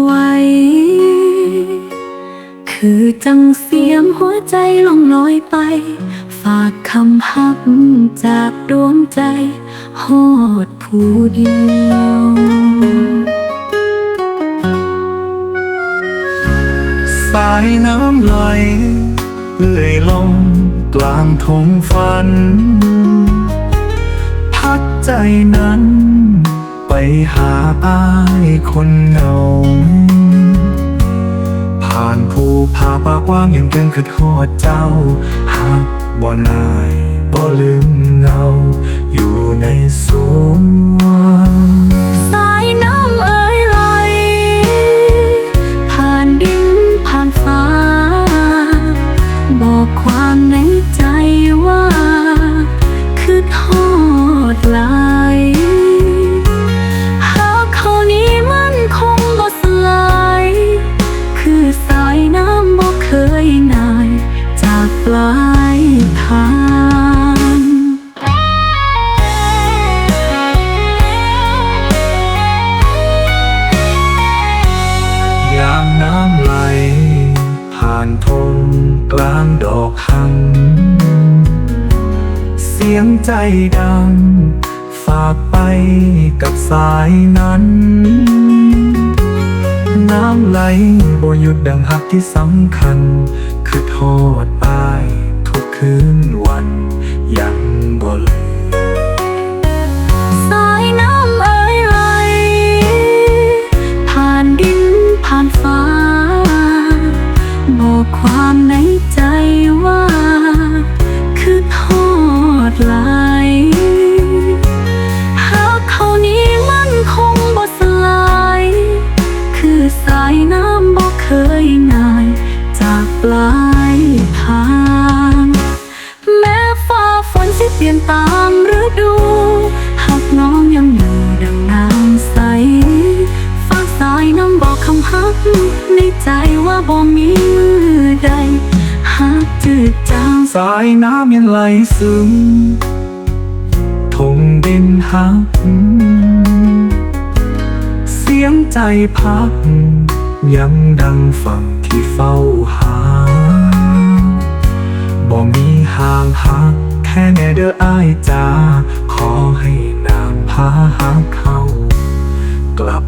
ไว้ คือจังเสียมหัวใจลงน้อยไป ฝากคำหับจากดวงใจหอดผู้เดียวสายน้ำไหลเลื่อยลมกลางทงฝัน พักใจนั้น หาอายคนเงาผ่านภูผาปากว่างยังเกินคือโทษเจ้าหากบ่นายบ่ลืม ปลายทางยามน้ำไหล ผ่านทงกลางดอกหังเสียงใจดัง ฝากไปกับสายนั้น น้ำไหลบ่หยุดดังหักที่สำคัญ คือโทษอายทุกคืนวันยังบ่ลืมสายน้ำเอ่ยไหลผ่านดินผ่านฟ้า บอกความในใจว่า ปลายทาง แม้ฟ้าฝนสิเปลี่ยนตามฤดู หากน้องยังอยู่ดังน้ำใสฝาสายน้ำบอกคำฮัก ในใจว่าบ่มีมือใดหักจืดจางสายน้ำยังไหลซึมทงดินหัก เสียงใจพัก ยังดังฝังที่เฝ้าหา บ่มีห่างหัก แค่แน่เด้ออายจ้าขอให้นางพาหาเขา กลับ